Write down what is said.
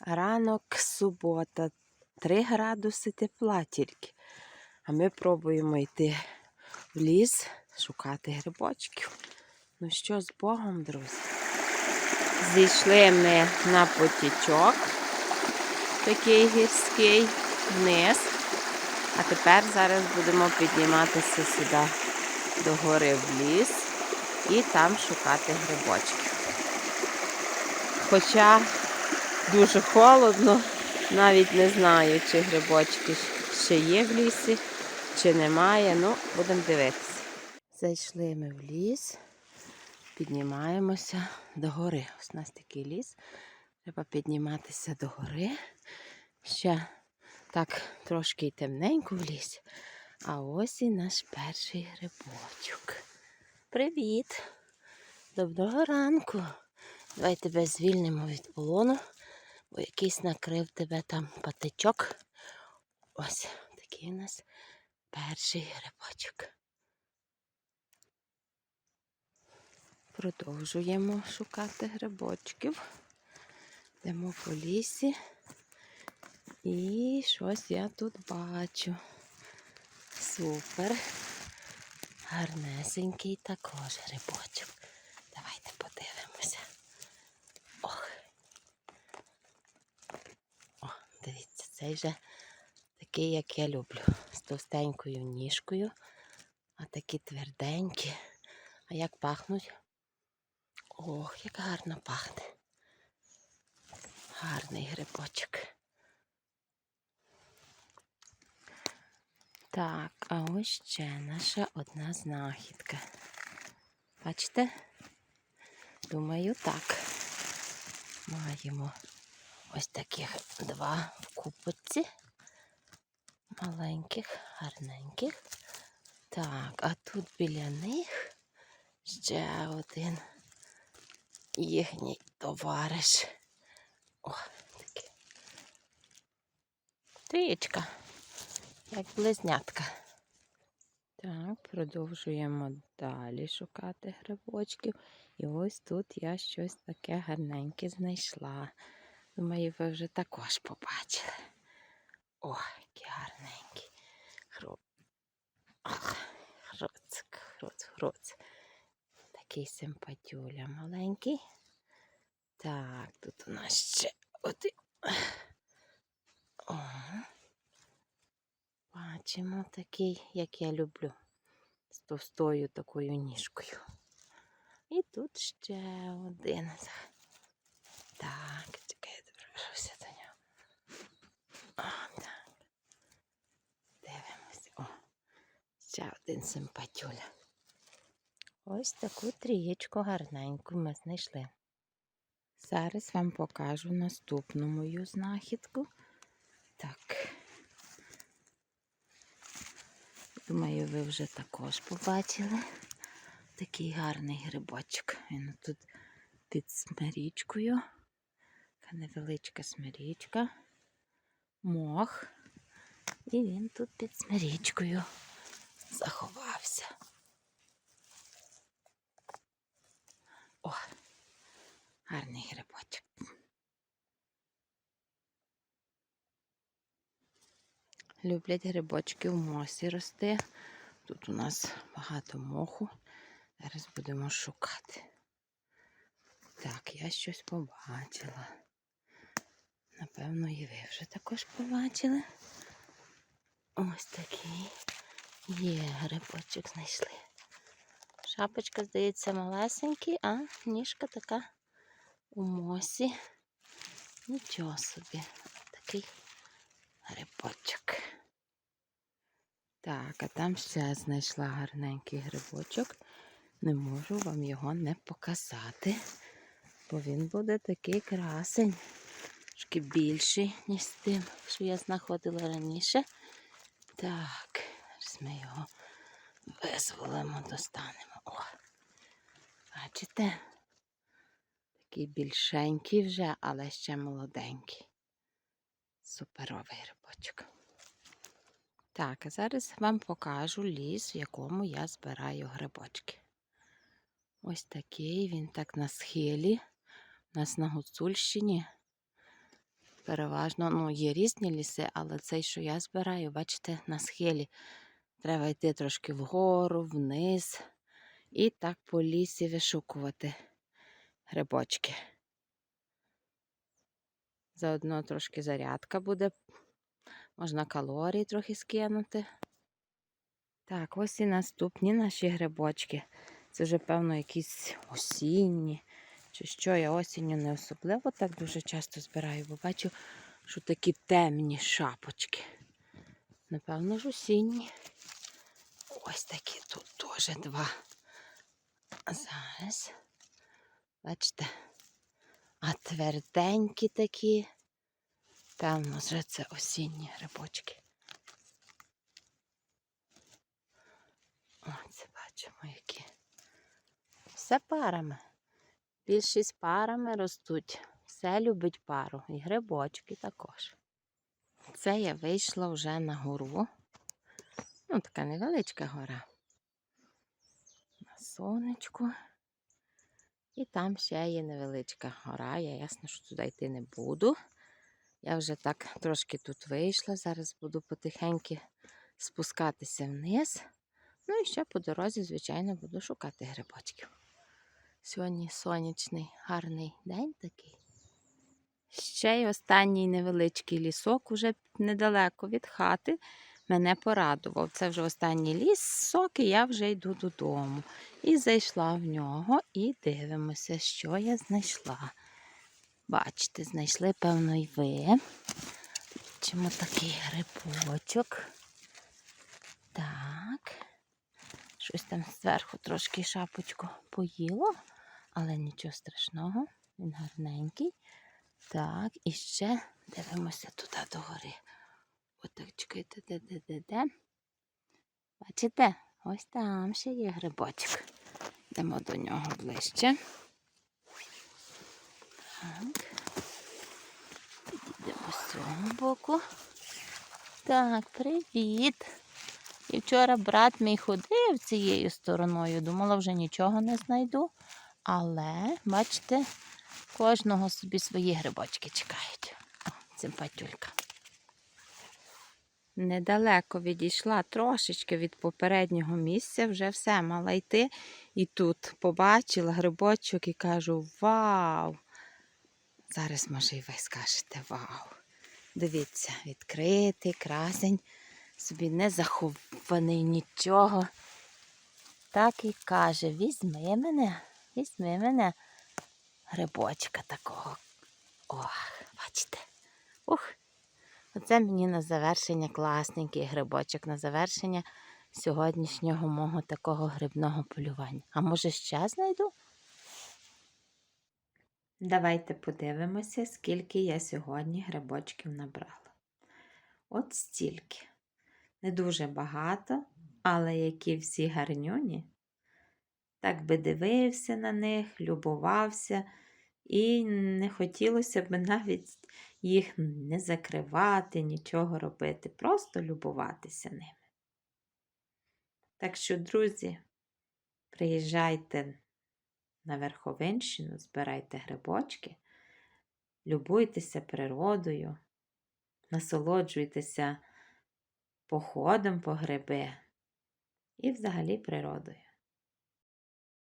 Ранок субота, 3 градуси тепла тільки. А ми пробуємо йти в ліс, шукати грибочків. Ну що, з Богом, друзі? Зійшли ми на потічок, такий гірський, вниз. А тепер зараз будемо підніматися сюди до гори в ліс і там шукати грибочків. Хоча дуже холодно, навіть не знаю, чи грибочки ще є в лісі, чи немає. Ну, будемо дивитися. Зайшли ми в ліс, піднімаємося до гори. Ось у нас такий ліс. Треба підніматися до гори. Ще так трошки темненько в лісі. А ось і наш перший грибочок. Привіт! Доброго ранку! Давай тебе звільнимо від полону, бо якийсь накрив тебе там патичок. Ось такий у нас перший грибочок. Продовжуємо шукати грибочків. Йдемо по лісі. І щось я тут бачу. Супер. Гарнесенький також грибочок. Давайте подивимося. Ох. О, дивіться, цей вже такий, як я люблю. З товстенькою ніжкою, а такі тверденькі. А як пахнуть? Ох, як гарно пахне. Гарний грибочок. Так, а ось ще наша одна знахідка. Бачите? Думаю, так. Маємо ось таких два в купочці. Маленьких, гарненьких. Так, а тут біля них ще один їхній товариш. О, такий. Трієчка як близнятка. Так, продовжуємо далі шукати грибочків. І ось тут я щось таке гарненьке знайшла. Думаю, ви вже також побачили. О, який гарненький. Хру... Ах, Хруцик, хруц, хруц. Такий симпатюля маленький. Так, тут у нас ще один. Бачимо такий, як я люблю, з товстою такою ніжкою. І тут ще один. Так, чекай, доброшуся до нього. О, так. Дивимося. О, ще один симпатюля. Ось таку трієчку гарненьку ми знайшли. Зараз вам покажу наступну мою знахідку. Так. Думаю, ви вже також побачили такий гарний грибочок. Він тут під смирічкою. Така невеличка смирічка, мох. І він тут під смирічкою заховався. О, гарний грибочок. Люблять грибочки в мосі рости. Тут у нас багато моху. Зараз будемо шукати. Так, я щось побачила. Напевно, і ви вже також побачили. Ось такий є грибочок знайшли. Шапочка, здається, малесенький, а ніжка така у мосі. Нічого собі. Такий грибочок. Так, а там ще знайшла гарненький грибочок. Не можу вам його не показати, бо він буде такий красень, трошки більший, ніж тим, що я знаходила раніше. Так, зараз ми його визволимо, достанемо. О, бачите? Такий більшенький вже, але ще молоденький. Суперовий грибочок. Так, а зараз вам покажу ліс, в якому я збираю грибочки. Ось такий він так на схилі. У нас на Гуцульщині переважно ну, є різні ліси, але цей, що я збираю, бачите, на схилі. Треба йти трошки вгору, вниз. І так по лісі вишукувати грибочки. Заодно трошки зарядка буде. Можна калорії трохи скинути. Так, ось і наступні наші грибочки. Це вже, певно, якісь осінні. Чи що я осінню не особливо так дуже часто збираю, бо бачу, що такі темні шапочки. Напевно ж осінні. Ось такі тут теж два. Зараз. Бачите? А тверденькі такі. Певно, вже це осінні грибочки. Оце бачимо які. Все парами. Більшість парами ростуть. Все любить пару. І грибочки також. Це я вийшла вже на гору. Ну, така невеличка гора. На сонечку. І там ще є невеличка гора. Я ясно, що туди йти не буду. Я вже так трошки тут вийшла. Зараз буду потихеньки спускатися вниз. Ну і ще по дорозі, звичайно, буду шукати грибочків. Сьогодні сонячний, гарний день такий. Ще й останній невеличкий лісок, уже недалеко від хати, мене порадував. Це вже останній лісок, і я вже йду додому. І зайшла в нього і дивимося, що я знайшла. Бачите, знайшли, певно, і ви. Бачимо такий грибочок. Так. Щось там зверху трошки шапочку поїло, але нічого страшного, він гарненький. Так, і ще дивимося туди догори. Отак, чекайте, де, де. Бачите? Ось там ще є грибочок. Йдемо до нього ближче. Так. Підійдемо з цього боку. Так, привіт. І вчора брат мій ходив цією стороною, думала, вже нічого не знайду. Але, бачите, кожного собі свої грибочки чекають. О, симпатюлька. Недалеко відійшла трошечки від попереднього місця, вже все мала йти. І тут побачила грибочок і кажу: Вау! Зараз, може, і ви скажете вау. Дивіться, відкритий, красень собі не захований нічого. Так і каже, візьми мене, візьми мене грибочка такого. Ох, бачите? Ух, оце мені на завершення класненький грибочок, на завершення сьогоднішнього мого такого грибного полювання. А може ще знайду? Давайте подивимося, скільки я сьогодні грибочків набрала. От стільки. Не дуже багато, але які всі гарнюні. Так би дивився на них, любувався, і не хотілося б навіть їх не закривати, нічого робити, просто любуватися ними. Так що, друзі, приїжджайте на Верховинщину, збирайте грибочки, любуйтеся природою, насолоджуйтеся походом по гриби і взагалі природою.